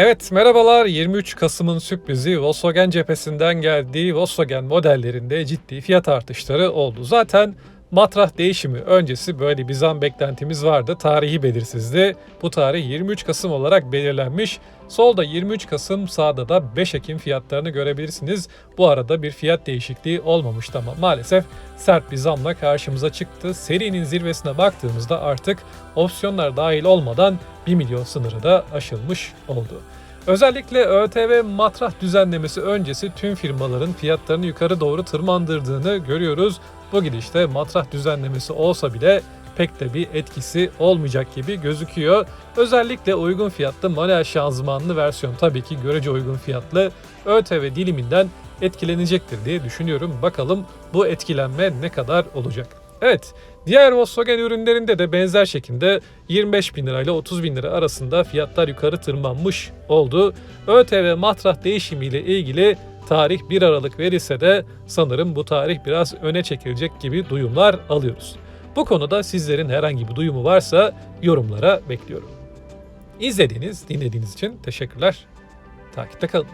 Evet merhabalar 23 Kasım'ın sürprizi Volkswagen cephesinden geldiği Volkswagen modellerinde ciddi fiyat artışları oldu. Zaten matrah değişimi öncesi böyle bir zam beklentimiz vardı. Tarihi belirsizdi. Bu tarih 23 Kasım olarak belirlenmiş. Solda 23 Kasım sağda da 5 Ekim fiyatlarını görebilirsiniz. Bu arada bir fiyat değişikliği olmamıştı ama maalesef sert bir zamla karşımıza çıktı. Serinin zirvesine baktığımızda artık opsiyonlar dahil olmadan 1 milyon sınırı da aşılmış oldu. Özellikle ÖTV matrah düzenlemesi öncesi tüm firmaların fiyatlarını yukarı doğru tırmandırdığını görüyoruz. Bu gidişte matrah düzenlemesi olsa bile pek de bir etkisi olmayacak gibi gözüküyor. Özellikle uygun fiyatlı manuel şanzımanlı versiyon tabii ki görece uygun fiyatlı ÖTV diliminden etkilenecektir diye düşünüyorum. Bakalım bu etkilenme ne kadar olacak? Evet, diğer Volkswagen ürünlerinde de benzer şekilde 25 bin lirayla 30 bin lira arasında fiyatlar yukarı tırmanmış oldu. ÖTV matrah değişimiyle ilgili tarih 1 Aralık verilse de sanırım bu tarih biraz öne çekilecek gibi duyumlar alıyoruz. Bu konuda sizlerin herhangi bir duyumu varsa yorumlara bekliyorum. İzlediğiniz, dinlediğiniz için teşekkürler. Takipte kalın.